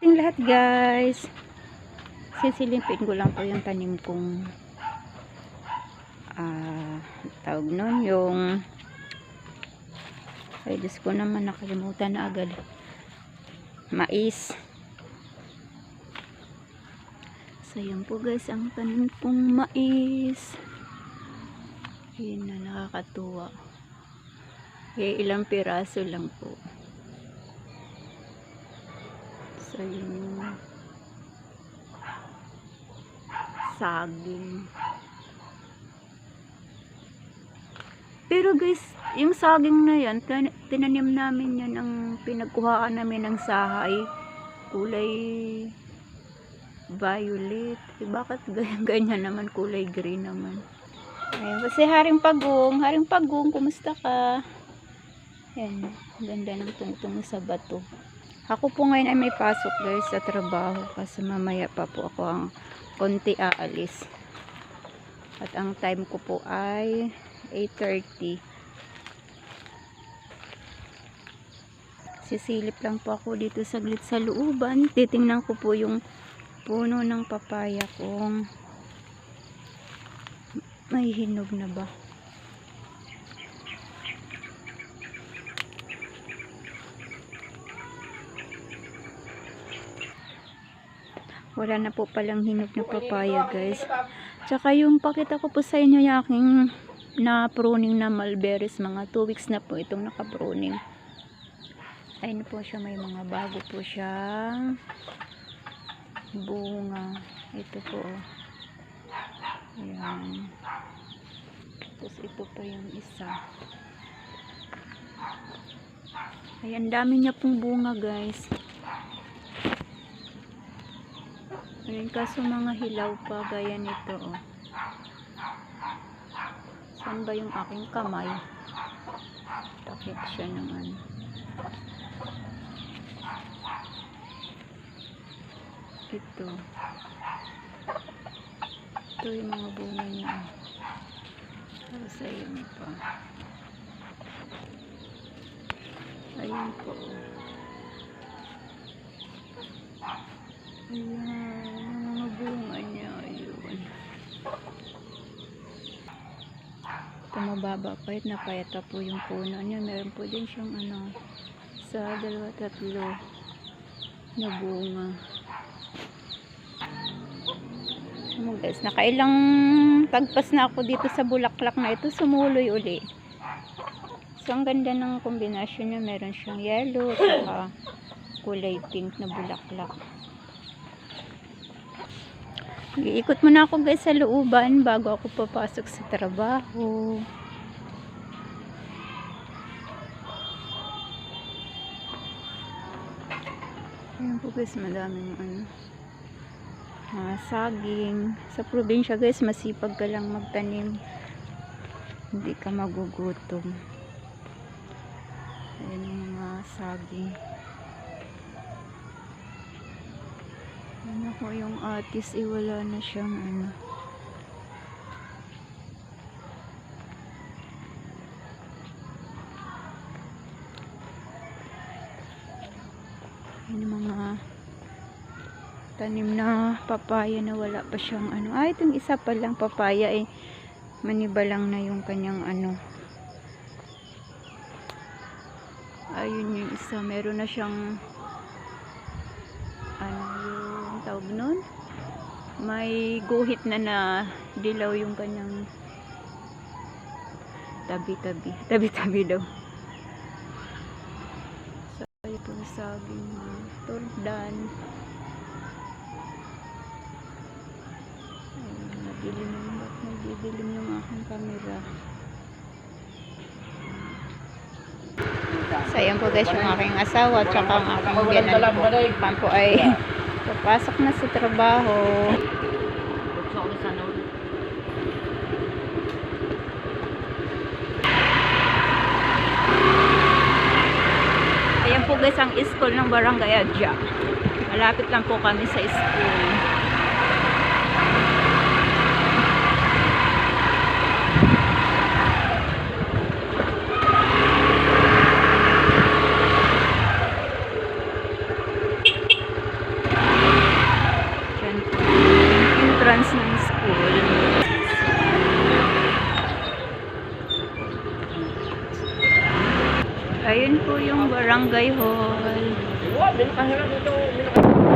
Yung lahat guys. Sisilimpin ko lang po yung tanim kong ah tawag nun yung ay Diyos ko naman nakalimutan na agad. Mais. So yan po guys ang tanim kong mais. Yun na nakakatuwa. Eh, ilang piraso lang po so yun yung saging. Pero guys yung saging na yan tin- tinanim namin yan ang pinagkuhaan namin ng sahay. Kulay violet. Eh, bakit ganyan, ganyan naman? Kulay green naman. Ayun kasi haring pagong? Haring pagong kumusta ka? Yan ganda ng tungtong sa bato ako po ngayon ay may pasok guys sa trabaho kasi mamaya pa po ako ang konti aalis. At ang time ko po ay 8.30 sisilip lang po ako dito saglit sa looban. Titingnan ko po yung puno ng papaya kung may hinog na ba wala na po palang hinog na papaya guys. Tsaka yung pakita ko po sa inyo yung aking na pruning na mulberries. Mga 2 weeks na po itong naka pruning ayun po siya may mga bago po siyang bunga. Ito po. Ayan. Tapos ito pa yung isa. Ayan dami niya pong bunga guys Ayun, kaso mga hilaw pa gaya nito, oh. Saan ba yung aking kamay? Takip siya ng ano. Ito. Ito yung mga bunga niya. Tapos ayun pa. Ayun po. oh. Ayan, mga bunga niya, ayun. Ito mababa kahit napayata po yung puno niya. Meron po din siyang ano, sa dalawa tatlo na bunga. Ano guys, nakailang tagpas na ako dito sa bulaklak na ito, sumuloy uli. So, ang ganda ng kombinasyon niya. Meron siyang yellow, saka kulay pink na bulaklak. Iikot muna ako guys sa looban bago ako papasok sa trabaho. Ayan po guys, madaming ano, mga saging. Sa probinsya guys, masipag ka lang magtanim. Hindi ka magugutom. Ayan mga saging. Ano ko yung atis, eh, wala na siyang ano. Yung mga tanim na papaya na wala pa siyang ano. Ah, itong isa pa lang papaya eh. Maniba lang na yung kanyang ano. Ayun yung isa. Meron na siyang tawag nun. May guhit na na dilaw yung kanyang tabi-tabi. Tabi-tabi daw. So po saging uh, tuldan ayun nadilim yung ba't nagdidilim yung aking camera. So, ayan po guys yung aking asawa at saka ang aking biyanan po. Pan po ay papasok na sa trabaho. Ayan po guys ang school ng Barangay Adja. Malapit lang po kami sa school. Barangay Hall. Wow, binakahirap ito. Binakahirap.